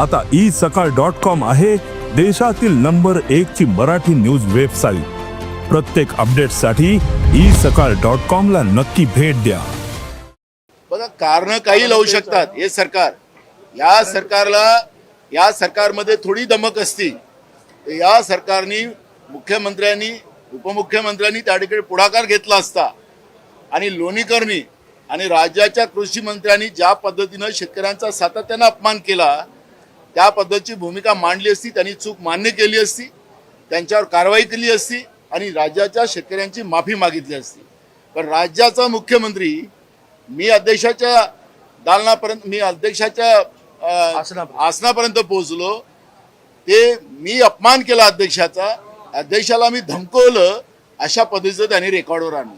आता ई सकाळ dot com आहे देशातील नंबर एक ची मराठी न्यूज वेबसाईट. प्रत्येक अपडेटसाठी ई सकाळ डॉट कॉम ला नक्की भेट द्या. बघा कारण काही लावू शकतात. हे सरकार. या सरकारला या सरकारमध्ये थोडी दमक असती. तर या सरकारनी मुख्यमंत्र्यांनी उपमुख्यमंत्र्यांनी त्या ठिकाणी पुढाकार घेतला असता. आणि लोणीकरणी आणि राज्याच्या कृषी मंत्र्यांनी ज्या पद्धतीनं शेतकऱ्यांचा सातत्यानं अपमान केला त्या पद्धतीची भूमिका मांडली असती त्यांनी चूक मान्य केली असती त्यांच्यावर कारवाई केली असती आणि राज्याच्या शेतकऱ्यांची माफी मागितली असती. पण राज्याचा मुख्यमंत्री मी अध्यक्षाच्या दालनापर्यंत मी अध्यक्षाच्या आसनापर्यंत पोहोचलो. ते मी अपमान केला अध्यक्षाचा. अध्यक्षाला मी धमकवलं. अशा पद्धतीचं त्यांनी रेकॉर्डवर आणलं.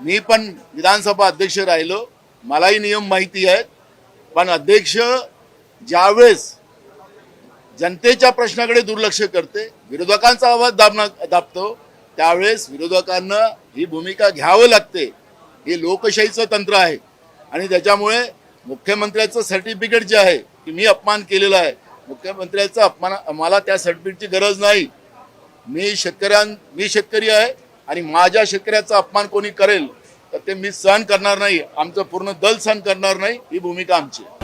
मी पण विधानसभा अध्यक्ष राहिलो. मलाही नियम माहिती आहेत. पण अध्यक्ष ज्यावेळेस जनतेच्या प्रश्नाकडे दुर्लक्ष करते विरोधकांचा आवाज दाबना दाबतो त्यावेळेस विरोधकांना ही भूमिका घ्यावं लागते. हे लोकशाहीचं तंत्र आहे. आणि त्याच्यामुळे मुख्यमंत्र्याचं सर्टिफिकेट जे आहे की मी अपमान केलेला आहे मुख्यमंत्र्याचं अपमान मला त्या सर्टिफिकेटची गरज नाही. मी शेतकऱ्यां मी शेतकरी आहे आणि माझ्या शेतकऱ्याचा अपमान कोणी करेल तर ते मी सहन करणार नाही. आमचं पूर्ण दल सहन करणार नाही ही भूमिका आमची आहे.